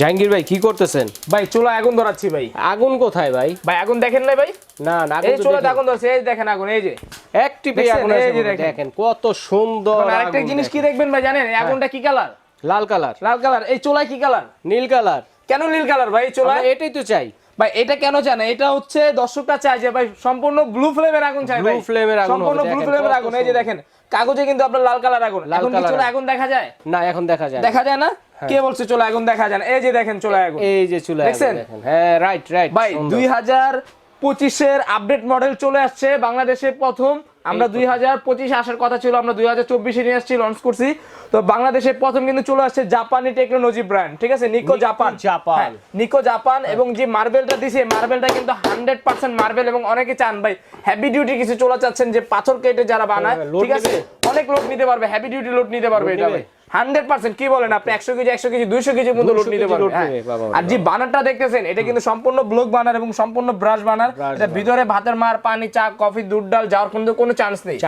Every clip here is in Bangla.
জাহাঙ্গীর ভাই কি করতেছেন? ভাই চুলা আগুন ধরাচ্ছি ভাই। আগুন কোথায় ভাই? ভাই আগুন দেখেন না ভাই? না না এই চুলাতে আগুন ধরছে এই দেখেন আগুন এই যে। এক টিপে আগুন এই দেখেন। কত সুন্দর আরেকটা জিনিস কি দেখবেন ভাই জানেন? এই আগুনটা কি কালার? লাল কালার। লাল কালার। এই চুলায় কি কালার? নীল কালার। কেন নীল কালার ভাই এই এটাই তো চাই। ভাই এটা কেন জানে এটা হচ্ছে দর্শকরা চায় যে ভাই সম্পূর্ণ ব্লু ফ্লেমের আগুন চাই ভাই। Blue flame আগুন সম্পূর্ণ ব্লু ফ্লেমের আগুন। এই যে দেখেন কাগজে কিন্তু আপনার লাল কালার আগুন। এখন কি আগুন। আগুন দেখা যায়? না এখন দেখা যায় দেখা যায় না? কে বলছে চুলা আগুন দেখা যায় এই যে দেখেন চুলা আগুন। এই যে চুলা আগুন দেখছেন? দেখেন। হ্যাঁ রাইট রাইট ভাই দুই হাজার পঁচিশের আপডেট মডেল চলে আসছে বাংলাদেশে প্রথম। আমরা দুই হাজার পঁচিশে আসার কথা ছিল আমরা দুই হাজার চব্বিশে নিয়ে আসছি লঞ্চ করছি। তো বাংলাদেশে প্রথম কিন্তু চলে আসছে জাপানি টেকনোলজি ব্র্যান্ড ঠিক আছে? Nico Japan Japan. হ্যাঁ, নিকো জাপান এবং যে মার্বেলটা দিছে মার্বেলটা কিন্তু হান্ড্রেড পার্সেন্ট মার্বেল এবং অনেকে চান ভাই হেভি ডিউটি কিছু চলে চাচ্ছেন যে পাথর কেটে যারা বানায় হ্যাঁ, ঠিক আছে? অনেক লোড নিতে পারবে হেভি ডিউটি লোড নিতে পারবে এটা ভাই। হান্ড্রেড পার্সেন্ট কি বলেন আপনি? একশো কেজি একশো কেজি দুইশো কেজি মতো লোড নিতে কেজি পারবে load হ্যাঁ। আর যে বানারটা দেখতেছেন এটা কিন্তু সম্পূর্ণ ব্লক বানার এবং সম্পূর্ণ ব্রাশ বানার। এটা ভিতরে ভাতের মার পানি চা কফি দুধ ডাল যাওয়ার কিন্তু কোনো চান্স নেই।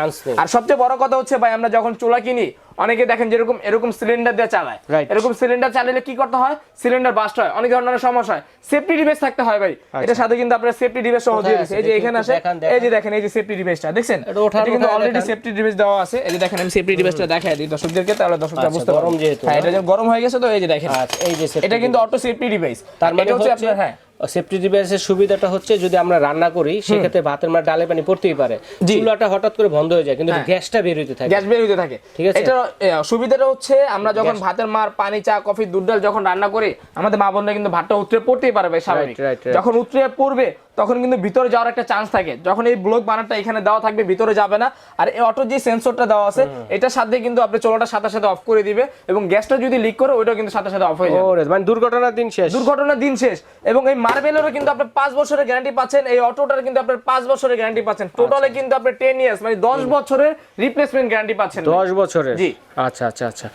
আর সবচেয়ে বড় কথা হচ্ছে ভাই আমরা যখন চুলা কিনি অনেকে দেখেন যেরকম এরকম সিলিন্ডার দিয়ে চালায়। এরকম সিলিন্ডার চালালে কি করতে হয়? সিলিন্ডার বাস্ট হয়। অনেক ধরনের সমস্যা হয়। সেফটি ডিভাইস থাকতে হয় ভাই। এটার সাথে কিন্তু আপনার সেফটি ডিভাইস সহ দিয়ে আচ্ছা। এই যে এখানে দেখান। এই যে দেখেন এই যে সেফটি ডিভাইসটা দেখছেন? এটা কিন্তু অলরেডি সেফটি ডিভাইস দেওয়া আছে। এই যে দেখেন আমি সেফটি ডিভাইসটা দেখাই দিই দর্শকদেরকে তাহলে দর্শকরা আচ্ছা, বুঝতে গরম যেহেতু, হ্যাঁ এটা যখন গরম হয়ে গেছে তো এই যে দেখেন। আচ্ছা এই যে এটা কিন্তু অটো সেফটি ডিভাইস তার মানে হচ্ছে আপনার হ্যাঁ। সেফটি ডিভাইসের সুবিধাটা হচ্ছে যদি আমরা রান্না করি সেক্ষেত্রে ভাতের মার ডালে পানি পড়তেই পারে। চুলাটা হঠাৎ করে বন্ধ হয়ে যায় কিন্তু হ্যাঁ। গ্যাসটা বের হইতে থাকে গ্যাস বের হইতে থাকে ঠিক আছে? এটা সুবিধাটা হচ্ছে আমরা যখন ভাতের মার পানি চা কফি দুধ ডাল যখন রান্না করি আমাদের মা বোনরা কিন্তু ভাতটা উতরে পড়তেই পারবে স্বাভাবিক. যখন উতরে পড়বে তখন কিন্তু ভিতরে যাওয়ার একটা চান্স থাকে। যখন এই ব্লক বানারটা এখানে দেওয়া থাকবে ভিতরে যাবে না। আর এই অটো যে সেন্সরটা দেওয়া আছে এটার সাথে কিন্তু আপনি চোলাটা সাথে সাথে অফ করে দিবে এবং গ্যাসটা যদি লিক করে ওইটাও কিন্তু সাথে সাথে অফ হয়ে যাবে। মানে দুর্ঘটনার দিন শেষ। দুর্ঘটনার দিন শেষ। এবং এই মার্বেলেরও কিন্তু আপনি পাঁচ বছরের গ্যারান্টি পাচ্ছেন। এই অটোটার কিন্তু আপনার পাঁচ বছরের গ্যারান্টি পাচ্ছেন। টোটালে কিন্তু আপনি টেন ইয়ার্স মানে দশ বছরের রিপ্লেসমেন্ট গ্যারান্টি পাচ্ছেন। দশ বছরের? জি। আচ্ছা আচ্ছা আচ্ছা।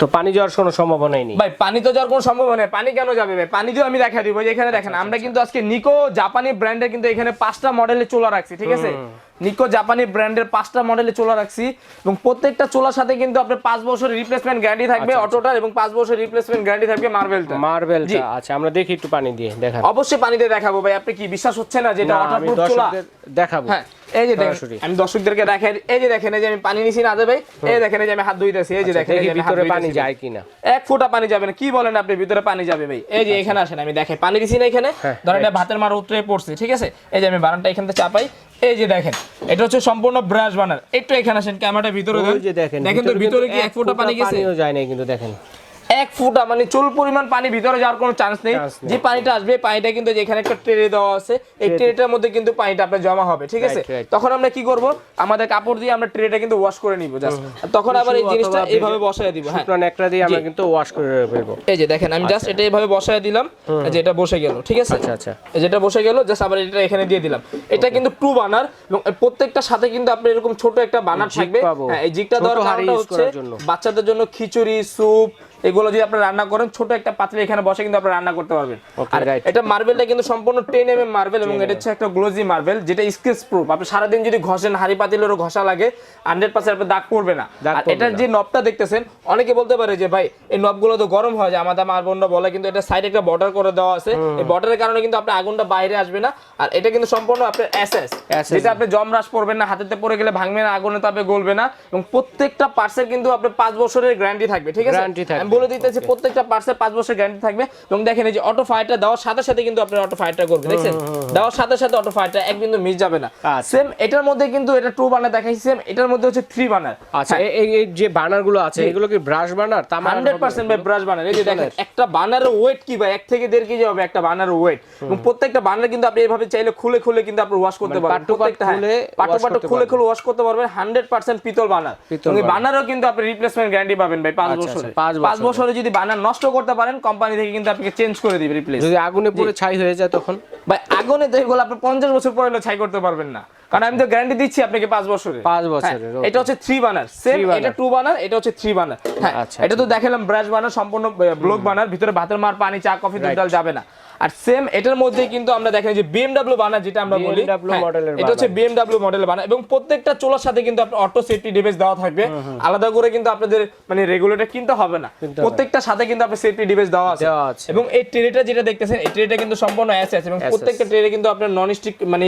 তো পানি যাওয়ার কোনো সম্ভাবনাই নেই। ভাই পানি তো যাওয়ার কোনো সম্ভাবনা নেই। পানি কেন যাবে ভাই? পানি দিয়ে আমি দেখা দিব। এখানে দেখেন আমরা কিন্তু আজকে নিকো জাপানি ব্র্যান্ডের কিন্তু এখানে পাঁচটা মডেলে চোলা রাখছি ঠিক আছে? নিকো জাপানি ব্র্যান্ডের পাঁচটা মডেলে চোলা রাখছি এবং প্রত্যেকটা চোলার সাথে কিন্তু আপনার পাঁচ বছরের রিপ্লেসমেন্ট গ্যারান্টি থাকবে অটোটার এবং পাঁচ বছরের রিপ্লেসমেন্ট গ্যারান্টি থাকবে মার্বেলটা মার্বেলটা আচ্ছা আমরা দেখি একটু পানি দিয়ে দেখান। অবশ্যই পানি দিয়ে দেখাবো ভাই আপনি কি বিশ্বাস হচ্ছে না যেটা ওয়াটারপ্রুফ চোলা? দেখাবো। হ্যাঁ। এই যে দেখেন আমি দর্শকদেরকে দেখাই এই যে দেখেন এই যে আমি পানি নিছি না ভাই এই দেখেন এই যে আমি হাত ধুইতেছি এই যে দেখেন এই দেখি যে আমি হাত ভিতরে পানি যায় কিনা। এক ফোঁটা পানি যাবে না কি বলেন আপনি ভিতরে পানি যাবে ভাই? এই যে এখানে আসেন আমি দেখে পানি দিছি না এখানে। হ্যাঁ, ধরেন ভাতের মার উতরে পড়ছে ঠিক আছে? এই যে আমি বানানটা এখান থেকে চাপাই এই যে দেখেন এটা হচ্ছে সম্পূর্ণ ব্রাশ বানার একটু এখানে আসেন ক্যামেরাটা ভিতরে দেখেন দেখেন তো ভিতরে কি এক ফোঁটা পানি গেছে? পানিও যায় না কিন্তু দেখেন। এক ফুটা মানে চুল পরিমাণ পানি ভিতরে যাওয়ার কোনো চান্স নেই। যে পানিটা আসবে পানিটা কিন্তু যেখানে একটা ট্রে দেওয়া আছে এই ট্রেটার মধ্যে কিন্তু পানিটা আপনার জমা হবে ঠিক আছে. তখন আমরা কি করব? আমাদের কাপড় দিয়ে আমরা ট্রেটা কিন্তু ওয়াশ করে নিব জাস্ট তখন আবার এই জিনিসটা এইভাবে বসায় দিব হ্যাঁ। নেকড়া দিয়ে আমরা কিন্তু ওয়াশ করে ফেলব এই যে দেখেন আমি জাস্ট এটা এইভাবে বসায় দিলাম যে এটা বসে গেল ঠিক আছে? আচ্ছা, আচ্ছা। এই যেটা বসে গেল জাস্ট আবার এটা এখানে দিয়ে দিলাম। এটা কিন্তু টু বানার এবং প্রত্যেকটা সাথে কিন্তু আপনি এরকম ছোট একটা বানার থাকবে। হ্যাঁ এই জিগটা দেওয়ার কারণটা হচ্ছে বাচ্চাদের জন্য খিচুড়ি স্যুপ এগুলো যদি আপনি রান্না করেন ছোট একটা পাত্রে এখানে বসে কিন্তু আপনি রান্না করতে পারবেন। আর এটা মার্বেলটা কিন্তু সম্পূর্ণ টেন এম এম মার্বেল এবং এটা হচ্ছে একটা গ্লোজি মার্বেল যেটা স্কেচ প্রুফ আপনি সারাদিন যদি ঘষেন হাড়ি পাতিলেরও ঘষা লাগে হান্ড্রেড পার্সেন্ট আপনার দাগ পড়বে না। আর এটার যে নবটা দেখতেছেন অনেকে বলতে পারে যে ভাই এই নবগুলো তো গরম হয় যায় আমাদের মার বোনরা বলে কিন্তু এটা সাইডে একটা বর্ডার করে দেওয়া আছে। এই বর্ডারের কারণে কিন্তু আপনার আগুনটা বাইরে আসবে না। আর এটা কিন্তু সম্পূর্ণ আপনার এসএস যেটা আপনি জমরাস পড়বেন না হাতেতে পড়ে গেলে ভাঙবে না আগুনে তো আপনি গলবে না এবং প্রত্যেকটা পার্সের কিন্তু আপনার পাঁচ বছরের গ্যারান্টি থাকবে ঠিক আছে? বলে দিতেছি প্রত্যেকটা পার্সের পাঁচ বছর গ্যারান্টি থাকবে। এবং দেখেন এই যে অটো ফায়ারটা দেওয়ার সাথে সাথে কিন্তু আপনি অটো ফায়ারটা করবে দেখছেন? দেওয়ার সাথে সাথে অটো ফায়ারটা এক বিন্দু মিস যাবে না। আচ্ছা। সেম এটার মধ্যে কিন্তু এটা টু বানার দেখাইছি সেম এটার মধ্যে হচ্ছে থ্রি বানার আচ্ছা এই- এই যে বানারগুলো আছে এগুলো কি ব্রাশ বানার তামার হান্ড্রেড পার্সেন্ট ভাই ব্রাশ বানার এই যে দেখেন একটা বানারের ওয়েট কি ভাই? এক থেকে দেড় কেজি হবে একটা বানারের ওয়েট এবং প্রত্যেকটা বানার কিন্তু আপনি এইভাবে চাইলে খুলে খুলে কিন্তু আপনি ওয়াশ করতে মানে পারবেন। part to প্রত্যেকটা হ্যাঁ, খুলে part করতে খুলে খুলে ওয়াশ করতে পারবেন। হান্ড্রেড পার্সেন্ট পিতল বানার এবং। বানারও কিন্তু আপনি রিপ্লেসমেন্ট গ্যারান্টি পাবেন ভাই পাঁচ আচ্ছা, বছরে। আচ্ছা, পাঁচ পাঁচ বছরের। বছরে যদি বানার নষ্ট করতে পারেন কোম্পানি থেকে কিন্তু আপনাকে চেঞ্জ করে দিবে রিপ্লেস যদি আগুনে পুরো ছাই হয়ে যায় তখন? ভাই আগুনে তো এগুলো আপনি পঞ্চাশ বছর পরে ছাই করতে পারবেন না। কারণ আমি তো গ্যারান্টি দিচ্ছি আপনাকে পাঁচ বছরে। পাঁচ বছরের, হ্যাঁ, এটা হচ্ছে থ্রি বানার সেম এটা টু বানার এটা হচ্ছে থ্রি বানার হ্যাঁ আচ্ছা, এটা তো দেখালাম ব্রাশ বানার সম্পূর্ণ ব্লক বানার ভিতরে ভাতের মার পানি চা কফি দুধ ডাল যাবে না। আর সেম এটার মধ্যে কিন্তু আমরা দেখেন যে বিএমডাব্লিউ বানার যেটা আমরা বলি BMW হ্যাঁ, এটা হচ্ছে বিএমডাব্লিউ মডেলের বানা এবং প্রত্যেকটা চোলার সাথে কিন্তু আপনার অটো সেফটি ডিভাইস দেওয়া থাকবে। আলাদা করে কিন্তু আপনাদের মানে রেগুলেটর কিনতে হবে না। প্রত্যেকটা সাথে কিন্তু আপনার সেফটি ডিভাইস দেওয়া আছে। এবং এই ট্রেটা যেটা দেখতেছেন এই ট্রেটা কিন্তু সম্পূর্ণ এসএস এবং প্রত্যেকটা ট্রেনে কিন্তু আপনার নন স্টিক মানে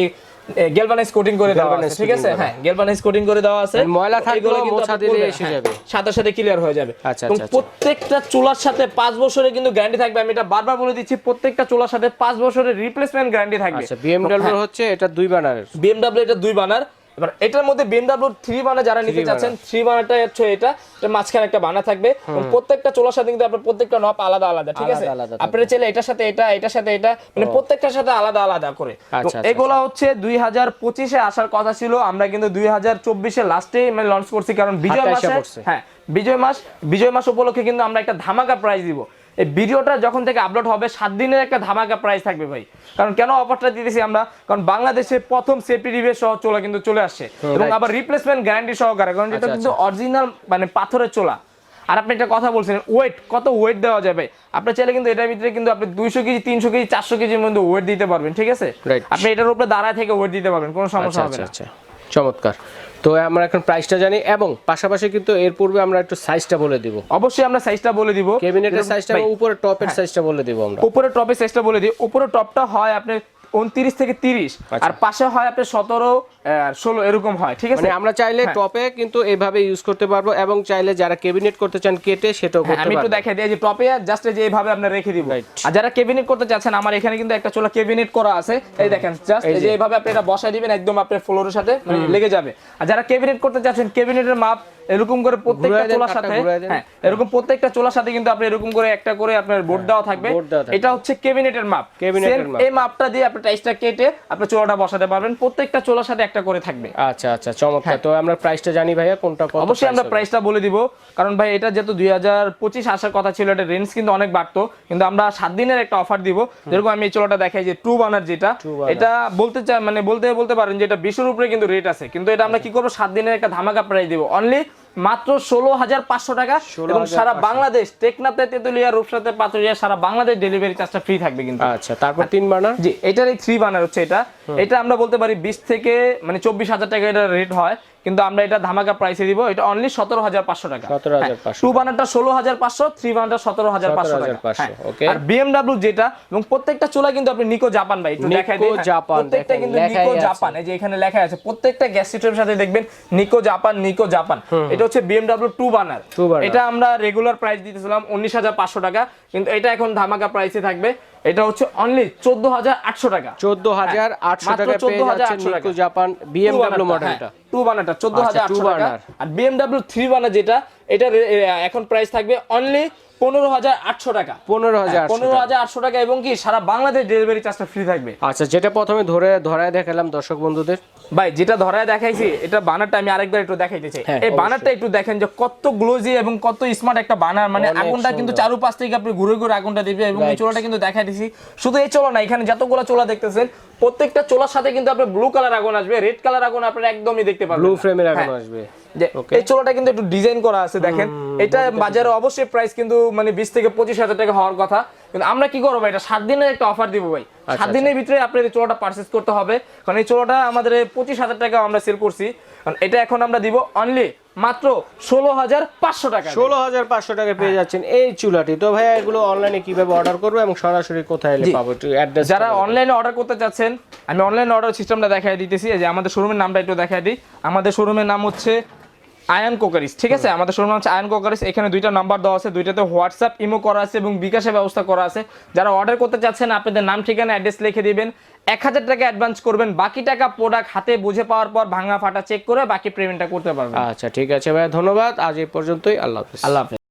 গ্যালভানাইজ কোটিং করে দেওয়া আছে ঠিক আছে? হ্যাঁ গ্যালভানাইজ কোটিং করে দেওয়া আছে। মানে ময়লা থাকলে মোছা দিলে এসে হ্যাঁ, যাবে। সাথে সাথে ক্লিয়ার হয়ে যাবে। আচ্ছা, এবং আচ্ছা, আচ্ছা। প্রত্যেকটা চুলার সাথে পাঁচ বছরের কিন্তু গ্যারান্টি থাকবে। আমি এটা বারবার বলে দিচ্ছি প্রত্যেকটা চুলার সাথে পাঁচ বছরের রিপ্লেসমেন্ট গ্যারান্টি থাকবে। আচ্ছা BMW হচ্ছে এটা দুই বানারের BMW এটা দুই বানার এবার এটার মধ্যে বিএমডব্লিউ থ্রি বানার যারা নিতে চাচ্ছেন থ্রি বানারটা হচ্ছে এটা। মাঝখানে একটা বানা থাকবে। প্রত্যেকটা চোলার সাথে কিন্তু আপনার প্রত্যেকটা নব আলাদা আলাদা ঠিক আছে। আপনারা চাইলে এটার সাথে এটা এটার সাথে এটা মানে প্রত্যেকটার সাথে আলাদা আলাদা করে। আচ্ছা, এবং আচ্ছা, এগুলা হচ্ছে দুই হাজার পঁচিশে আসার কথা ছিল। আমরা কিন্তু দুই হাজার চব্বিশে লাস্টে মানে লঞ্চ করছি কারণ বিজয় মাসে হ্যাঁ বিজয় মাস বিজয় মাস উপলক্ষে কিন্তু আমরা একটা ধামাকা প্রাইজ দিব। এই ভিডিওটা যখন থেকে আপলোড হবে সাত দিনের একটা ধামাকা প্রাইস থাকবে ভাই। কারণ কেন অফারটা দিতেছি আমরা? কারণ বাংলাদেশে প্রথম সেফটি রিভে সহ চোলা কিন্তু চলে আসছে। এবং আবার রিপ্লেসমেন্ট গ্যারান্টি সহকারে কারণ এটা আচ্ছা, কিন্তু অরিজিনাল মানে পাথরের চোলা। আর আপনি একটা কথা বলছেন ওয়েট কত ওয়েট দেওয়া যাবে? আপনার চাইলে কিন্তু এটার ভিতরে কিন্তু আপনি দুইশো কেজি তিনশো কেজি চারশো কেজির মধ্যে ওয়েট দিতে পারবেন ঠিক আছে? আপনি এটার উপরে দাঁড়ায় থেকে ওয়েট দিতে পারবেন কোনো সমস্যা আচ্ছা হবে আচ্ছা না। আচ্ছা। চমৎকার। তো আমরা এখন প্রাইসটা জানি এবং পাশাপাশি কিন্তু এর পূর্বে আমরা একটু সাইজটা বলে দিব। অবশ্যই আমরা সাইজটা বলে দিব। ক্যাবিনেটের সাইজটা উপরে টপের সাইজটা বলে দিব আমরা। উপরে টপের সাইজটা বলে দিই। উপরে টপটা হয় আপনার উনত্রিশ থেকে তিরিশ। আচ্ছা। আর পাশে হয় আপনার সতেরো ষোলো এরকম হয় ঠিক আছে? মানে আমরা চাইলে হ্যাঁ। টপে কিন্তু এইভাবে ইউজ করতে পারব এবং চাইলে যারা ক্যাবিনেট করতে চান কেটে সেটাও হ্যাঁ, আমি একটু দেখাই দিই যে টপে জাস্ট যে এইভাবে আপনার রেখে দিব। আর যারা ক্যাবিনেট করতে চাচ্ছেন আমার এখানে কিন্তু একটা চোলা ক্যাবিনেট করা আছে। এই দেখেন জাস্ট এই যে। এইভাবে আপনি এটা বসাই দিবেন একদম আপনার ফ্লোরের সাথে মানে লেগে যাবে। আর যারা ক্যাবিনেট করতে চাচ্ছেন ক্যাবিনেটের মাপ এরকম করে প্রত্যেকটা চোলার সাথে হ্যাঁ এরকম প্রত্যেকটা চোলার সাথে কিন্তু আপনি এরকম করে একটা করে আপনার বোর্ড দেওয়া থাকবে। board দেওয়া থাকবে। এটা হচ্ছে ক্যাবিনেটের মাপ। ক্যাবিনেটের মাপ। এই মাপটা দিয়ে আপনি টাইসটা কেটে আপনি চোলাটা বসাতে পারবেন। প্রত্যেকটা চোলার সাথে একটা করে থাকবে। আচ্ছা আচ্ছা চমৎকার। তো আমরা প্রাইসটা জানি ভাইয়া কোনটা কত হ্যাঁ। অবশ্যই আমরা প্রাইসটা বলে দিব। কারণ ভাই এটা যেহেতু দুই হাজার পঁচিশ আসার কথা ছিল এটা রেঞ্জ কিন্তু অনেক বাড়তো। কিন্তু আমরা সাত দিনের একটা অফার দিব। যেরকম আমি এই চোলাটা দেখাই যে টু বানার যেটা এটা বলতে চাই মানে বলতে বলতে পারেন যে এটা বিশের উপরে কিন্তু রেট আছে। কিন্তু এটা আমরা কি করব? সাত দিনের একটা ধামাকা প্রাইস দিব। অনলি মাত্র ষোলো হাজার পাঁচশো টাকা এবং সারা বাংলাদেশ টেকনাতে তেতুলিয়া রূপসাতে পাতুলিয়া সারা বাংলাদেশ ডেলিভারি চার্জটা ফ্রি থাকবে কিন্তু। আচ্ছা তারপর তিন বানার জি এটার এই থ্রি বানার হচ্ছে এটা। এটা আমরা বলতে পারি বিশ থেকে মানে চব্বিশ হাজার টাকা এটা রেট হয় কিন্তু আমরা এটা ধামাকা প্রাইসে দিব এটা অনলি সতেরো হাজার পাঁচশো টাকা। টু বানারটা ষোলো হাজার পাঁচশো থ্রি বানারটা সতেরো হাজার পাঁচশো টাকা। 17,500 হ্যাঁ। আর বিএমডাব্লিউ যেটা এবং প্রত্যেকটা চোলা কিন্তু আপনি নিকো জাপান ভাই একটু দেখাই দিই। হ্যাঁ, জাপান, প্রত্যেকটা কিন্তু নিকো জাপান এই যে এখানে লেখা আছে প্রত্যেকটা গ্যাস সিস্টেমের সাথে দেখবেন নিকো জাপান নিকো জাপান এটা হচ্ছে বিএমডাব্লিউ টু বানার এটা আমরা রেগুলার প্রাইস দিতেছিলাম উনিশ হাজার পাঁচশো টাকা কিন্তু এটা এখন ধামাকা প্রাইসে থাকবে। এটা হচ্ছে অনলি চোদ্দ হাজার আটশো টাকা। চোদ্দ হাজার আটশো মাত্র টাকা পেয়ে 14,800 যাচ্ছে টাকা। নিকো জাপান বিএমডাব্লিউ মডেলটা টু বানারটা হাজার আচ্ছা, two আটশো টাকা। আর বিএমডাব্লিউ থ্রি বানার যেটা এটা এখন প্রাইস থাকবে অনলি পনেরো হাজার আটশো টাকা। পনেরো হাজার পনেরো হাজার আটশো টাকা এবং কি সারা বাংলাদেশ ডেলিভারি চার্জটা ফ্রি থাকবে? আচ্ছা যেটা প্রথমে ধরে ধরায় দেখালাম দর্শক বন্ধুদের। ভাই যেটা ধরায় দেখাইছি এটা বানারটা আমি আরেকবার একটু দেখাইতে চাই। হ্যাঁ, এই বানারটা একটু দেখেন যে কত গ্লোজি এবং কত স্মার্ট একটা বানার মানে আগুনটা কিন্তু। চারুপাশ থেকে আপনি ঘুরে ঘুরে আগুনটা দিবে এবং এই. চোলাটা কিন্তু দেখাই দিছি শুধু এই চোলা না এখানে যতগুলো চোলা দেখতেছেন প্রত্যেকটা চোলার সাথে কিন্তু আপনি ব্লু কালার আগুন আসবে রেড কালার আগুন আপনার একদমই দেখতে পাবেন ব্লু ফ্রেমের আগুন হ্যাঁ। আসবে। এই চোলাটা কিন্তু একটু ডিজাইন করা আছে দেখেন। এটা বাজারে অবশ্যই প্রাইস কিন্তু মানে বিশ থেকে পঁচিশ হাজার টাকা হওয়ার কথা। কিন্তু আমরা কি করব ভাই এটা সাত দিনের একটা অফার দিব ভাই। আচ্ছা, সাত দিনের ভিতরে আপনার এই চোলাটা পারচেস করতে হবে। কারণ এই চোলাটা আমাদের পঁচিশ হাজার টাকা আমরা সেল করছি। কারণ এটা এখন আমরা দিব অনলি মাত্র ষোলো হাজার পাঁচশো টাকা ষোলো হাজার পাঁচশো টাকা পেয়ে যাচ্ছেন এই চুলাটি। তো ভাইয়া এগুলো অনলাইনে কীভাবে অর্ডার করব এবং সরাসরি কোথায় পাবো অ্যাড্রেস যারা অনলাইনে অর্ডার করতে চাচ্ছেন আমি অনলাইন অর্ডার সিস্টেমটা দেখাই দিতেছি। যে আমাদের শোরুমের নামটা একটু দেখাই দিই। আমাদের শোরুমের নাম হচ্ছে আয়ন কোকারিস ঠিক আছে? আমাদের শোরুম হচ্ছে আয়ন কোকারিস এখানে দুইটা নাম্বার দেওয়া আছে দুইটাতে হোয়াটসঅ্যাপ ইমো করা আছে এবং বিকাশের ব্যবস্থা করা আছে। যারা অর্ডার করতে চাচ্ছেন আপনাদের নাম ঠিকানা অ্যাড্রেস লিখে দিবেন। এক হাজার টাকা অ্যাডভান্স করবেন বাকি টাকা প্রোডাক্ট হাতে বুঝে পাওয়ার পর ভাঙা ফাটা চেক করে বাকি পেমেন্টটা করতে পারবেন। আচ্ছা ঠিক আছে ভাই ধন্যবাদ। আজ এই পর্যন্তই আল্লাহ হাফিজ। আল্লাহ হাফেজ।